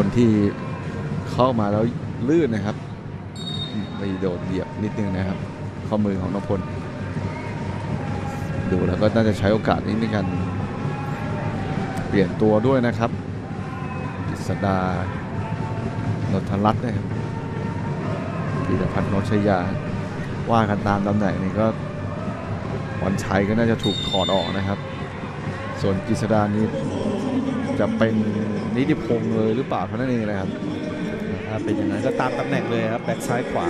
คนที่เข้ามาแล้วลื่นนะครับไปโดดเหยียบนิดนึงนะครับ ข้อมือของนพพลดูแล้วก็น่าจะใช้โอกาสนี้ในการเปลี่ยนตัวด้วยนะครับกฤษดานนทรัตน์นะครับพีรพัฒน์นชยา ว่ากันตามตำแหน่งนี้ก็วันชัยก็น่าจะถูกถอดออกนะครับ ส่วนกฤษดานี้จะเป็น นิติพงษ์เลยหรือเปล่าเท่านั้นเองนะครับถ้าเป็นอย่างนั้นก็ตามตำแหน่งเลยครับแบ็กซ้ายขวา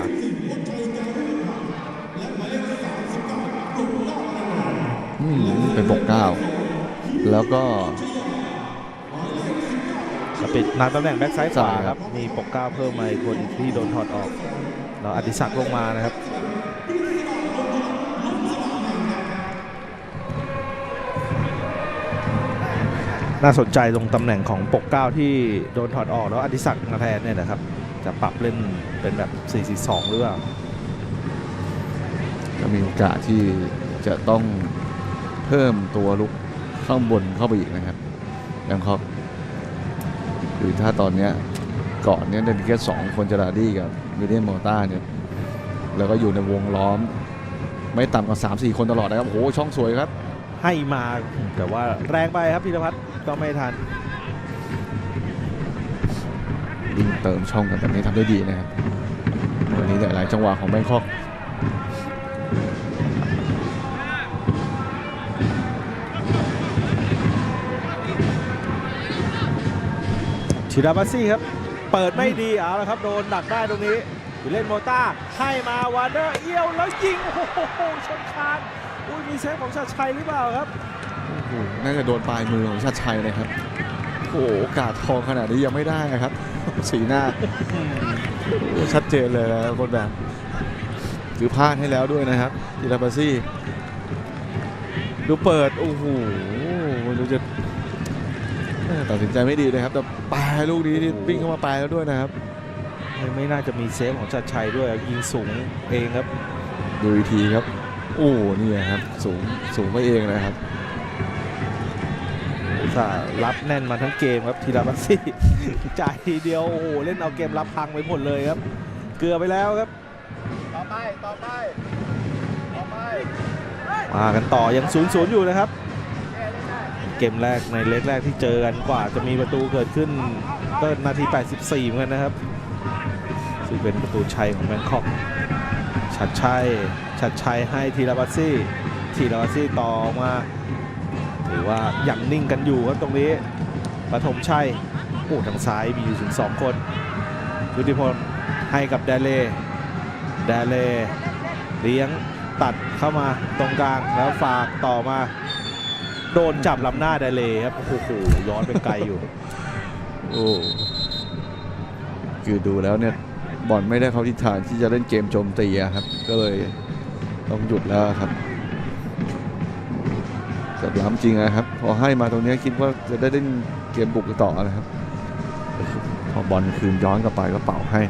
อืมเป็นปกเก้าแล้วก็จะปิดตามตำแหน่งแบ็กซ้ายขวาใช่คครัรับบมีปกเกล้าเพิ่มมาอีกคนที่โดนถอดออกเราอดิศักดิ์ลงมานะครับ น่าสนใจตรงตำแหน่งของปกเกล้าที่โดนถอดออกแล้วอดิศักดิ์มาแทนเนี่ยนะครับ จะปรับเล่นเป็นแบบ 4-4-2 หรือเปล่าก็มีโอกาสที่จะต้องเพิ่มตัวลุกข้างบนเข้าไปอีกนะครับยังคอกคือถ้าตอนเนี้ยก่อนเนี้ยเดนแค่สองคนจาราดี้กับมิเดียนมอต้าเนี่ยแล้วก็อยู่ในวงล้อม ไม่ต่ำกว่า3-4 คนตลอดนะครับโอ้โหช่องสวยครับ ให้มาแต่ว่าแรงไปครับพิรพัฒน์ ก็ไม่ทันวิ่งเติมช่องกันแบบนี้ทำได้ดีนะครับวันนี้หลายๆจังหวะของแบงคอกชิราบัสซี่ครับ เปิดไม่ดีเอาละครับ โดนดักได้ตรงนี้วิลเล่นโมต้าให้มาวานเดอร์เอี้ยวแล้วยิง โอ้โหชนคานอุ้ยมีเซฟของชาติชัยหรือเปล่าครับโอ้โห น่าจะโดนปลายมือของชาติชัยนะครับโอ้โหโอกาสทองขนาดนี้ยังไม่ได้นะครับ สีหน้า ชัดเจนเลยนะครับคนแบบคือพลาดให้แล้วด้วยนะครับทีลาบาซี่ ดูเปิด โอ้โหไม่รู้จะเอ่อตัดสินใจไม่ดีเลยครับ แต่ปลายลูกนี้นี่วิ่งเข้ามาปลายแล้วด้วยนะครับ ไม่ไม่น่าจะมีเซฟของชาติชัยด้วยยิงสูงเองครับ ดูอีกทีครับ โอ้นี่ครับ สูงสูงไปเองนะครับ อุตส่าห์รับแน่นมาทั้งเกมครับทีราบัสซี่จ่ายทีเดียวโอ้โหเล่นเอาเกมรับพังไปหมดเลยครับ เกลือไปแล้วครับ ต่อไป ต่อไป ต่อไปมากันต่อยังศูนย์ศูนย์อยู่นะครับ เกมแรกในเล็กแรกที่เจอกันกว่าจะมีประตูเกิดขึ้นก็นาที 84 เหมือนกันนะครับซึ่งเป็นประตูชัยของแบงคอกชัดชัยชัดชัยให้ทีราบัสซี่ทีราบัสซี่ต่อมา ถือว่ายังนิ่งกันอยู่ครับตรงนี้ปฐมชัยโอ้ทางซ้ายมีอยู่ถึง 2 คนวุฒิพลให้กับแดเล่แดเล่เลี้ยงตัดเข้ามาตรงกลางแล้วฝากต่อมา โดนจับลำหน้าแดเล่ครับโอ้โหย้อนไปไกลอยู่โอ้คือดูแล้วเนี่ยบอลไม่ได้เข้าทิศทางที่จะเล่นเกมโจมตีครับ ก็เลยต้องหยุดแล้วครับ แต่ล้ำจริงนะครับ พอให้มาตรงนี้คิดว่าจะได้เล่นเกมบุกต่อนะครับ พอบอลคืนย้อนกลับไปก็เป่าให้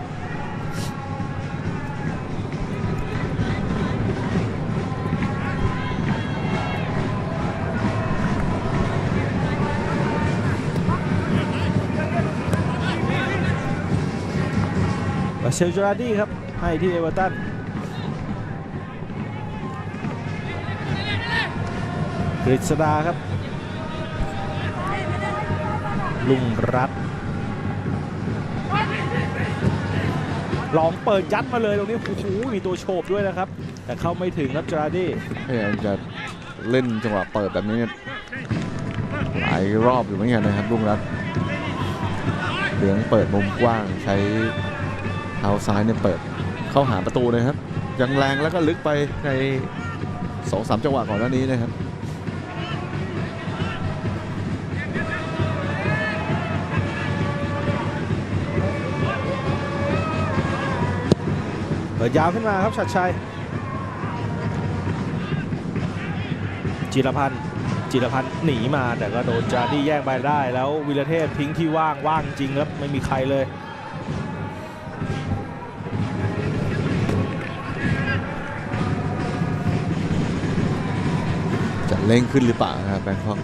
บาเชลจูราดี้ครับ ให้ที่เอเวอร์ตัน กฤษดาครับ ลุงรัตลองเปิดยัดมาเลยตรงนี้โอ้โหมีตัวโฉบด้วยนะครับ แต่เข้าไม่ถึงครับจราดี้พยายามจะเล่นจังหวะเปิดแบบนี้หลายรอบอยู่เหมือนกันนะครับลุงรัตเหลืองเปิดมุมกว้างใช้เท้าซ้ายเนี่ยเปิดเข้าหาประตูนะครับ ยังแรงแล้วก็ลึกไปในสองสามจังหวะก่อนหน้านี้นะครับ ปิดยาวขึ้นมาครับชัดชัยจิรพันธ์จิรพันธ์หนีมาแต่ก็โดนจาร์ดี้แย่งไปได้แล้ววิรเทพทิ้งที่ว่างว่างจริงครับไม่มีใครเลยจะเร่งขึ้นหรือเปล่านะครับแบงคอก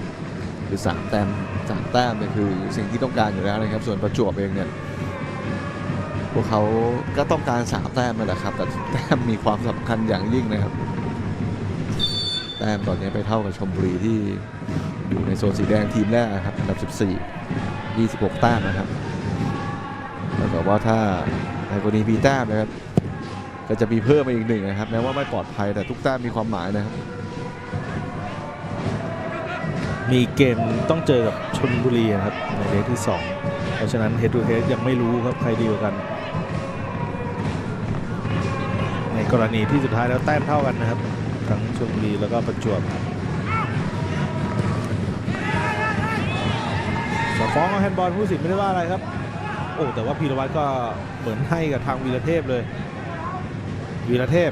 หรือสามแต้มสามแต้มเนี่ยคือสิ่งที่ต้องการอยู่แล้วนะครับส่วนประจวบเองเนี่ย พวกเขาก็ต้องการสามแต้มนั่นแหละครับแต่แต้มมีความสำคัญอย่างยิ่งนะครับ แต้มตอนนี้ไปเท่ากับชมบุรีที่อยู่ในโซนสีแดงทีมแรกครับอันดับ 14 26 แต้มนะครับแล้วแต่ว่าถ้าในกรณีมีแต้มนะครับ ก็จะมีเพิ่มมาอีกหนึ่งนะครับแม้ว่าไม่ปลอดภัยแต่ทุกแต้มมีความหมายนะครับ มีเกมต้องเจอกับชนบุรีนะครับในเลกที่ 2 เพราะฉะนั้น head to head ยังไม่รู้ครับใครดีกว่ากัน กรณีที่สุดท้ายแล้วแต้มเท่ากันนะครับ ทั้งชลบุรีแล้วก็ประจวบสฟ้องแฮนด์บอลผู้สินไม่ได้ว่าอะไรครับ โอ้แต่ว่าพีรวัตรก็เหมือนให้กับทางวีรเทพเลยวีรเทพ